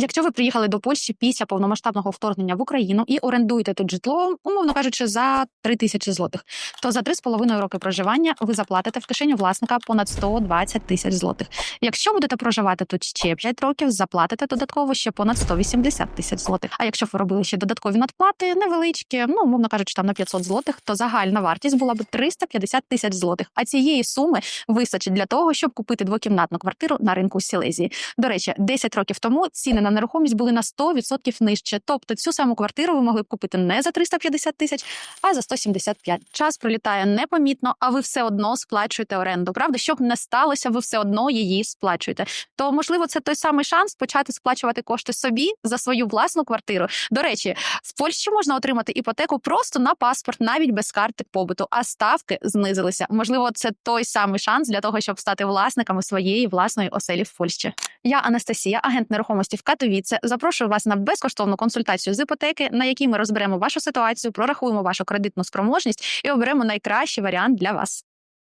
Якщо ви приїхали до Польщі після повномасштабного вторгнення в Україну і орендуєте тут житло, умовно кажучи, за 3 тисячі злотих, то за 3,5 роки проживання ви заплатите в кишеню власника понад 120 тисяч злотих. Якщо будете проживати тут ще 5 років, заплатите додатково ще понад 180 тисяч злотих. А якщо ви робили ще додаткові надплати, невеличкі, ну умовно кажучи, там на 500 злотих, то загальна вартість була б 350 тисяч злотих. А цієї суми вистачить для того, щоб купити двокімнатну квартиру на ринку Сілезії. До речі, 10 років тому ціни на нерухомість були на 100% нижче. Тобто цю саму квартиру ви могли б купити не за 350 тисяч, а за 175. Час пролітає непомітно, а ви все одно сплачуєте оренду. Правда, щоб не сталося, ви все одно її сплачуєте. То можливо, це той самий шанс почати сплачувати кошти собі за свою власну квартиру. До речі, в Польщі можна отримати іпотеку просто на паспорт, навіть без карти побуту, а ставки знизилися. Можливо, це той самий шанс для того, щоб стати власниками своєї власної оселі в Польщі. Я Анастасія, агент нерухомості в Катовіце. Запрошую вас на безкоштовну консультацію з іпотеки, на якій ми розберемо вашу ситуацію, прорахуємо вашу кредитну спроможність і оберемо найкращий варіант для вас.